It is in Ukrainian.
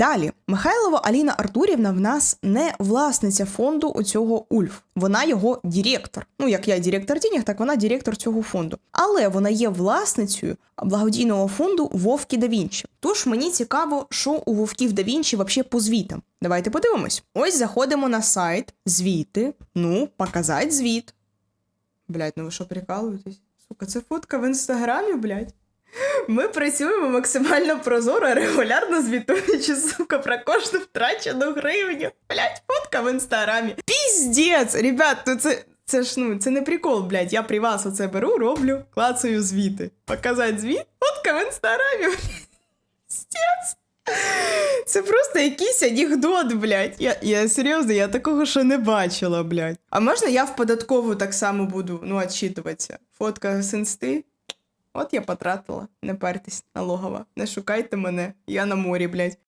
Далі, Михайлова Аліна Артурівна в нас не власниця фонду у цього Ульф. Вона його директор. Ну, як я директор денег, так вона директор цього фонду. Але вона є власницею благодійного фонду Вовки да Вінчі. Тож мені цікаво, що у Вовків да Вінчі вообще по звітам. Давайте подивимось. Ось заходимо на сайт, звіти. Ну, показать звіт. Блять, ну ви що прикалуєтесь? Сука, це фотка в інстаграмі, блять. Ми працюємо максимально прозоро, регулярно звітуючи, сука, про кожну втрачену гривню. Блять, фотка в інстаграмі. Піздець! Ребят, ну це. Це ж ну це не прикол, блядь. Я при вас оце беру, роблю, клацаю звіти. Показать звіт, фотка в інстаграмі. Піздець. Це просто якийсь анекдот, блядь. Я, я серйозно, я такого ще не бачила, блядь. А можна я в податкову так само буду ну, отчитуватися? Фотка з інсти. От я потратила. Не партесь, налогова. Не шукайте мене. Я на морі, блядь.